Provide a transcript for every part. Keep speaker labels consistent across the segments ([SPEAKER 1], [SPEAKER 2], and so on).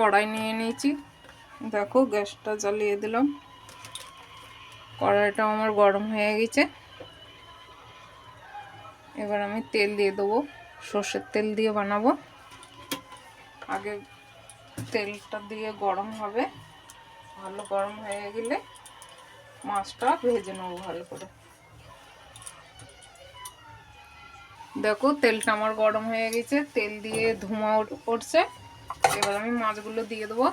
[SPEAKER 1] কড়াই নিয়ে নিয়েছি। দেখো, গ্যাসটা জ্বালিয়ে দিলাম। কড়াইটা আমার গরম হয়ে গেছে। এবার আমি তেল দিয়ে দেবো। সর্ষের তেল দিয়ে বানাবো। আগে তেলটা দিয়ে গরম হবে। ভালো গরম হয়ে গেলে মাছটা ভেজে নেব ভালো করে। দেখো, তেলটা আমার গরম হয়ে গেছে। তেল দিয়ে ধোঁয়া উঠ- উঠছে। এবার আমি মাছগুলো দিয়ে দেবো।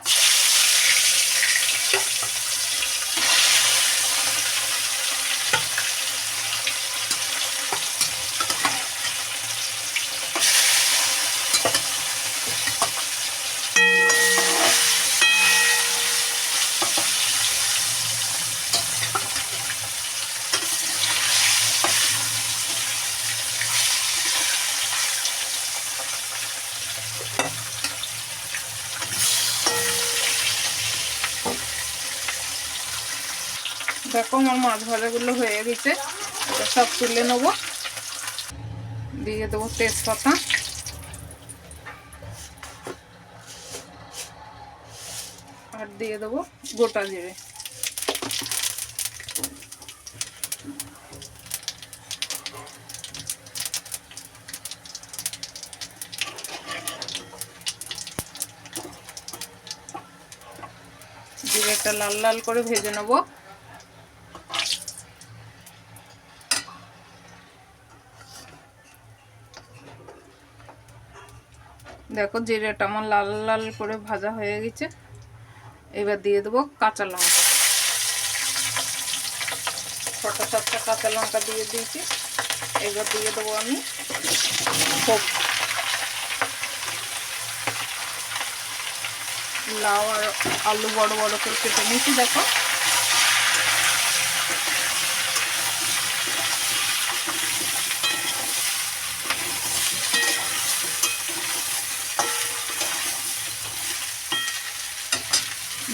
[SPEAKER 1] দেখো আমার মাছ ভাজাগুলো হয়ে গেছে। সব তুলে নেব। দিয়ে দেবো তেজপাতা। আর দিয়ে দেবো গোটা জিরে। জিরেটা লাল লাল করে ভেজে নেব। দেখো জিরেটা আমার লাল লাল করে ভাজা হয়ে গেছে। এবার দিয়ে দেবো কাঁচা লঙ্কা। ছটা সাতটা কাঁচা লঙ্কা দিয়ে দিয়েছি। এবার দিয়ে দেবো আমি লাউ আর আলু বড় বড় করে কেটে নিয়েছি, দেখো।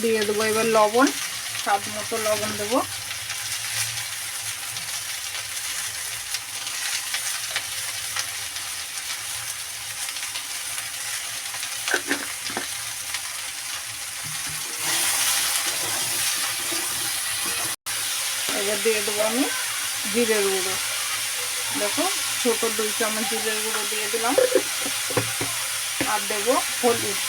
[SPEAKER 1] দিয়ে দেবো। এবার লবণ, স্বাদ মতো লবণ দেবো। এবার দিয়ে দেবো আমি জিরের গুঁড়ো। দেখো, ছোট দুই চামচ জিরের গুঁড়ো দিয়ে দিলাম। আর দেবো হলুদ।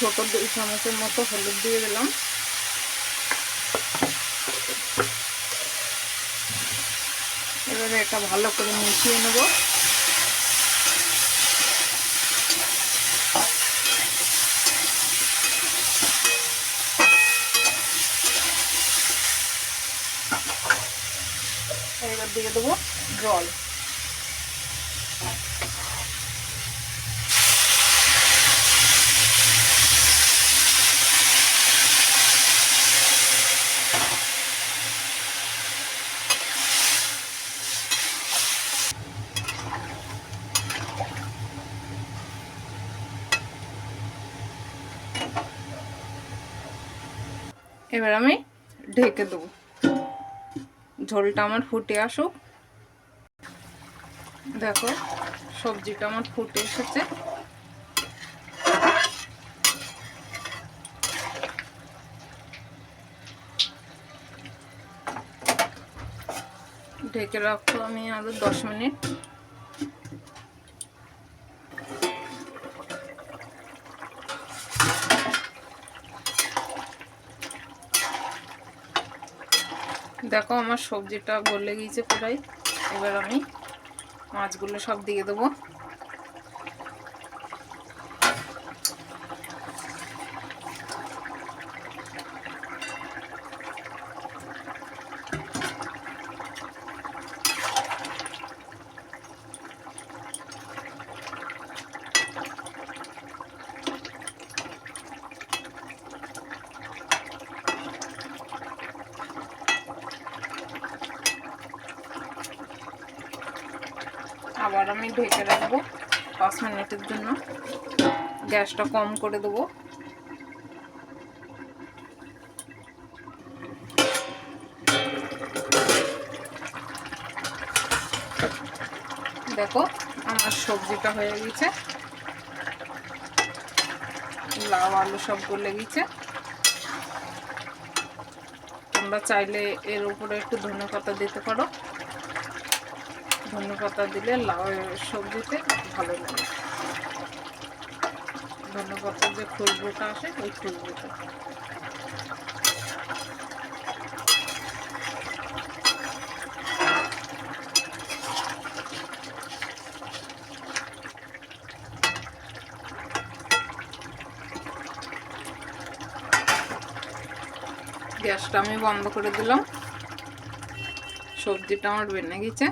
[SPEAKER 1] ছোট দুই চামচের মতো হলুদ দিয়ে দিলাম। এবারে এটা ভালো করে মিশিয়ে নেব। এবার দিয়ে দেবো জল। এবার আমি ঢেকে দেবো। ঝোলটা আমার ফুটে আসুক। দেখো, সবজিটা আমার ফুটে এসেছে। ঢেকে রাখব আমি আরও দশ মিনিট। দেখো আমার সবজিটা গলে গিয়েছে পুরাই এবার আমি মাছগুলো সব দিয়ে দেবো। আবার আমি ঢেকে রাখব পাঁচ মিনিটের জন্য। গ্যাসটা কম করে দেবো। দেখো, আমার সবজিটা হয়ে গেছে। লাউ, আলু সব গলে গেছে তোমরা চাইলে এর উপরে একটু ধনে পাতা দিতে পারো। ধনে পাতা দিলে লাউ, সবজিতে ভালো লাগে। ধনে পাতার যে খুশবুটা আসে, ওই খুশবুটা গ্যাসটা আমি বন্ধ করে দিলাম। সবজিটা আমার বেনে গেছে।